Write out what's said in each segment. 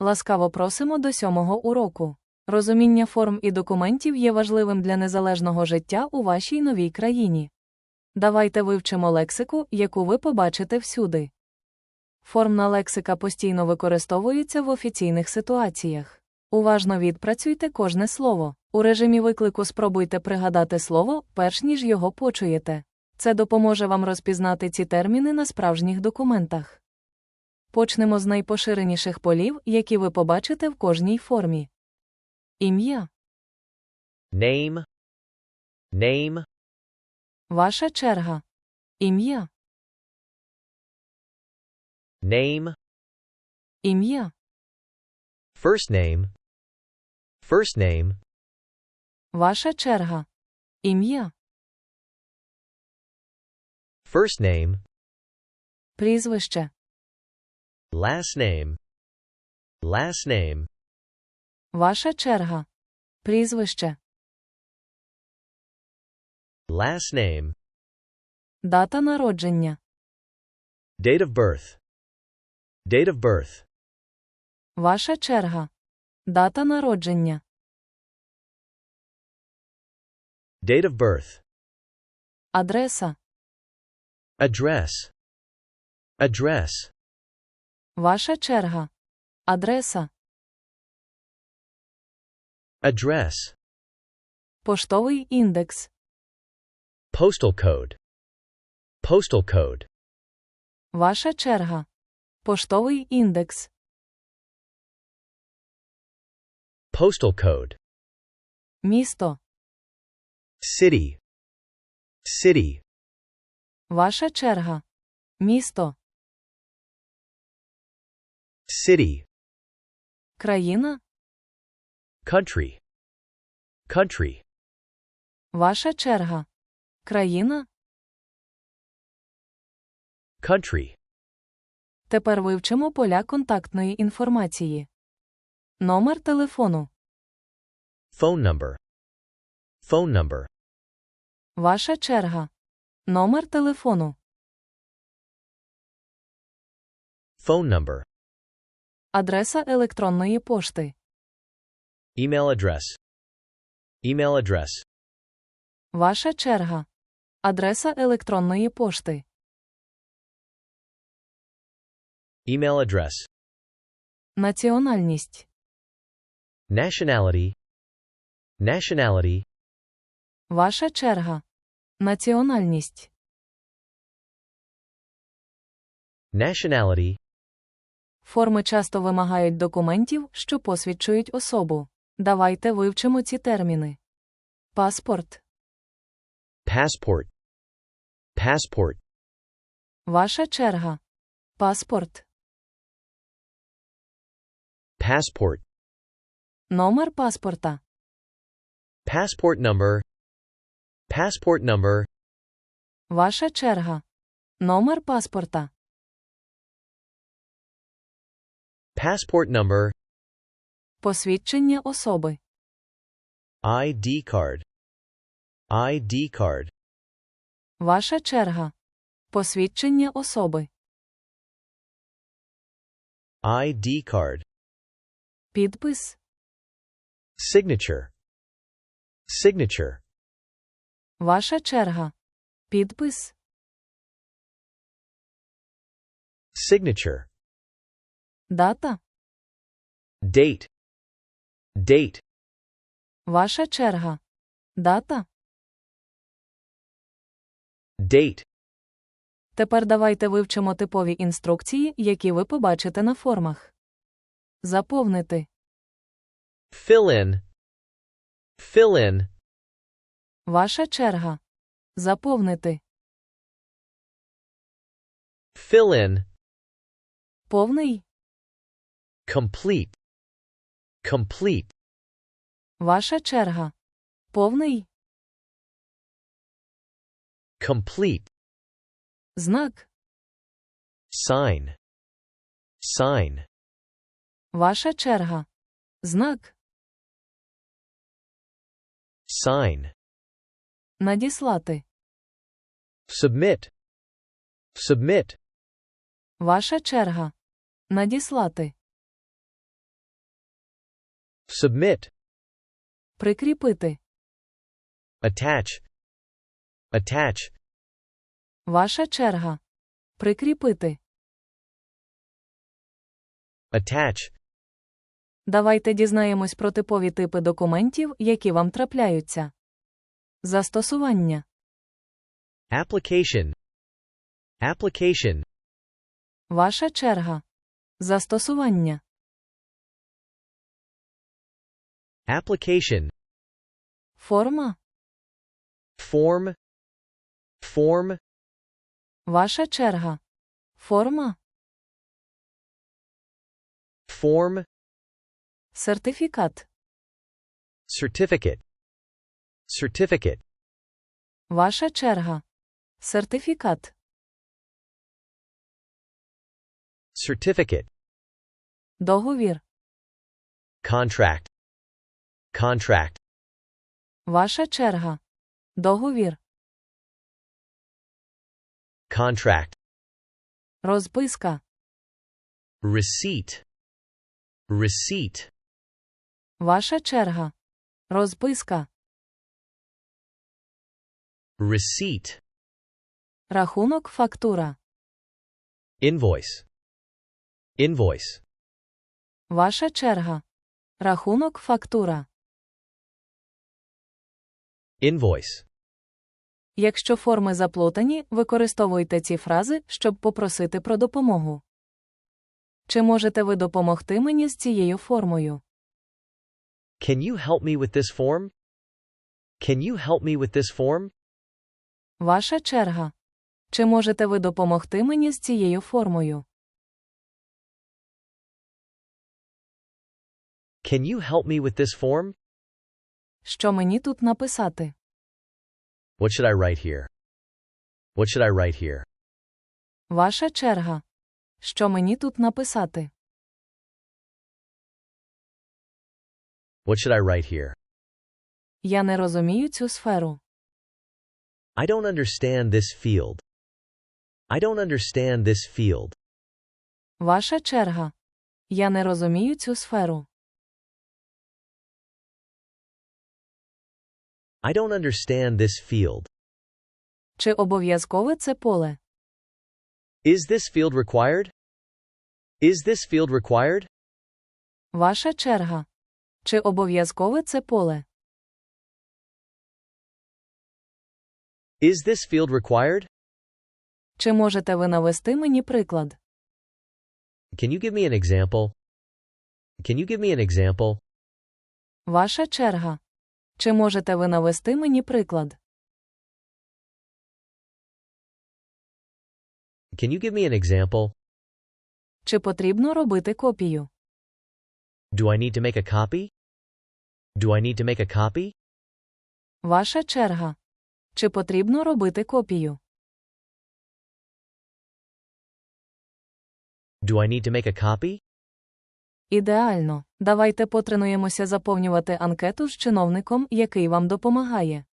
Ласкаво просимо до сьомого уроку. Розуміння форм і документів є важливим для незалежного життя у вашій новій країні. Давайте вивчимо лексику, яку ви побачите всюди. Формна лексика постійно використовується в офіційних ситуаціях. Уважно відпрацюйте кожне слово. У режимі виклику спробуйте пригадати слово, перш ніж його почуєте. Це допоможе вам розпізнати ці терміни на справжніх документах. Почнемо з найпоширеніших полів, які ви побачите в кожній формі. Ім'я, Name. Name. ваша черга. Ім'я, Name. ім'я, First name. First name. ваша черга. Ім'я, First name. прізвище, Last name. Last name. ваша черга. Прізвище, Last name. дата народження, Date of birth. Date of birth. ваша черга. Дата народження, Date of birth. адреса, Address. Address. Ваша черга. Адреса, Address. поштовий індекс, Postal code. Postal code. ваша черга. Поштовий індекс, Postal code. місто, City. City. ваша черга. Місто, City. країна, Country. Country. ваша черга. Країна. Country. Тепер вивчимо поля контактної інформації. Номер телефону. Phone number. Phone number. Ваша черга. Номер телефону. Phone number. Адреса електронної пошти. Email address. Email address. Ваша черга. Адреса електронної пошти. Email address. Національність. Nationality. Nationality. Ваша черга. Національність. Nationality. Форми часто вимагають документів, що посвідчують особу. Давайте вивчимо ці терміни. Паспорт. Passport. Passport. Ваша черга. Паспорт. Passport. Номер паспорта. Passport number. Passport number. Ваша черга. Номер паспорта. Passport number. Посвідчення особи. ID card. ID card. Ваша черга. Посвідчення особи. ID card. Підпис. Signature. Signature. Ваша черга. Підпис. Signature. Дата. Date. Date. Ваша черга. Дата. Date. Тепер давайте вивчимо типові інструкції, які ви побачите на формах. Заповнити. Fill in. Fill in. Ваша черга. Заповнити. Fill in. Повний. Complete. Complete. Ваша черга. Повний. Complete. Знак. Sign. Sign. Ваша черга. Знак. Sign. Надіслати. Submit. Submit. Ваша черга. Надіслати. Submit. Прикріпити. Attach. Attach. Ваша черга. Прикріпити. Attach. Давайте дізнаємось про типові типи документів, які вам трапляються. Застосування. Application. Application. Ваша черга. Застосування. Application. Форма. Form. Form. Ваша черга. Форма. Form. Сертифікат. Certificate. Certificate. Ваша черга. Сертифікат. Certificate. Договір. Contract. Contract. Ваша черга. Договір. Contract. Розписка. Receipt. Receipt. Ваша черга. Розписка. Receipt. Рахунок фактура. Invoice. Invoice. Ваша черга. Рахунок фактура. Invoice. Якщо форми заплутані, використовуйте ці фрази, щоб попросити про допомогу. Чи можете ви допомогти мені з цією формою? Can you help me with this form? Can you help me with this form? Ваша черга. Чи можете ви допомогти мені з цією формою? Can you help me with this form? Що мені тут написати? What should I write here? What should I write here? Ваша черга. Що мені тут написати? What should I write here? Я не розумію цю сферу. I don't understand this field. I don't understand this field. Ваша черга. Я не розумію цю сферу. I don't understand this field. Чи обов'язкове це поле? Is this field required? Is this field required? Ваша черга. Чи обов'язкове це поле? Is this field required? Чи можете ви навести мені приклад? Can you give me an example? Can you give me an example? Ваша черга. Чи можете ви навести мені приклад? Can you give me an example? Чи потрібно робити копію? Do I need to make a copy? Do I need to make a copy? Ваша черга. Чи потрібно робити копію? Do I need to make a copy? Ідеально. Давайте потренуємося заповнювати анкету з чиновником, який вам допомагає.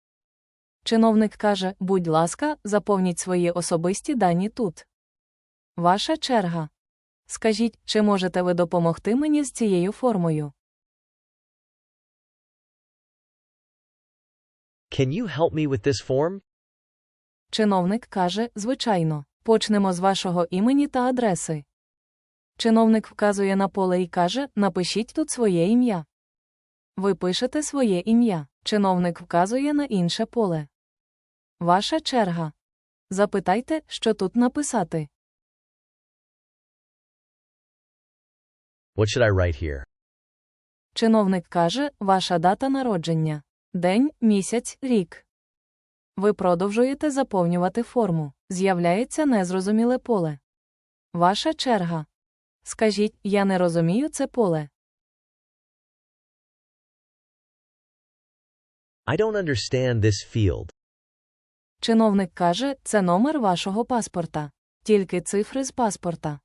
Чиновник каже: будь ласка, заповніть свої особисті дані тут. Ваша черга. Скажіть, чи можете ви допомогти мені з цією формою? Can you help me with this form? Чиновник каже, звичайно. Почнемо з вашого імені та адреси. Чиновник вказує на поле і каже: напишіть тут своє ім'я. Ви пишете своє ім'я. Чиновник вказує на інше поле. Ваша черга. Запитайте, що тут написати. What should I write here? Чиновник каже, ваша дата народження. День, місяць, рік. Ви продовжуєте заповнювати форму. З'являється незрозуміле поле. Ваша черга. Скажіть, я не розумію це поле. I don't understand this field. Чиновник каже, це номер вашого паспорта. Тільки цифри з паспорта.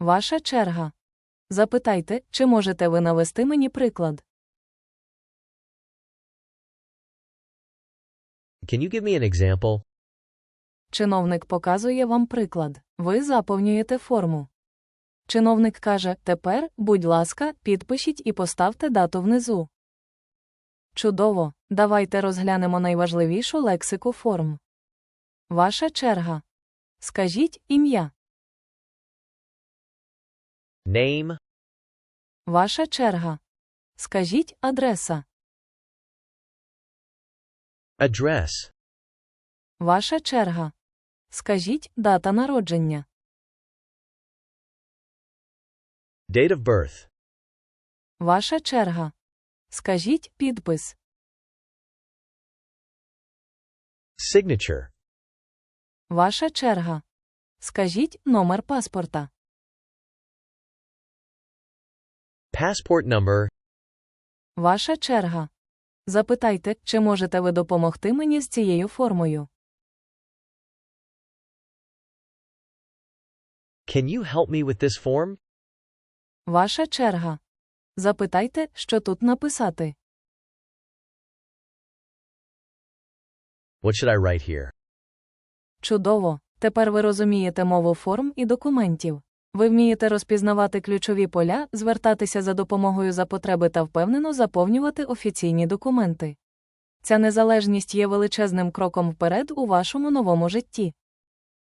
Ваша черга. Запитайте, чи можете ви навести мені приклад. Can you give me an example? Чиновник показує вам приклад. Ви заповнюєте форму. Чиновник каже: Тепер, будь ласка, підпишіть і поставте дату внизу. Чудово! Давайте розглянемо найважливішу лексику форм. Ваша черга. Скажіть ім'я. Name, Ваша черга. Скажіть адреса. address, Ваша черга. Скажіть дата народження. Date of birth, Ваша черга. Скажіть підпис. signature, Ваша черга. Скажіть номер паспорта. passport number, Ваша черга. Запитайте, чи можете ви допомогти мені з цією формою. can you help me with this form? Ваша черга. Запитайте, що тут написати. What should I write here? Чудово! Тепер ви розумієте мову форм і документів. Ви вмієте розпізнавати ключові поля, звертатися за допомогою за потреби та впевнено заповнювати офіційні документи. Ця незалежність є величезним кроком вперед у вашому новому житті.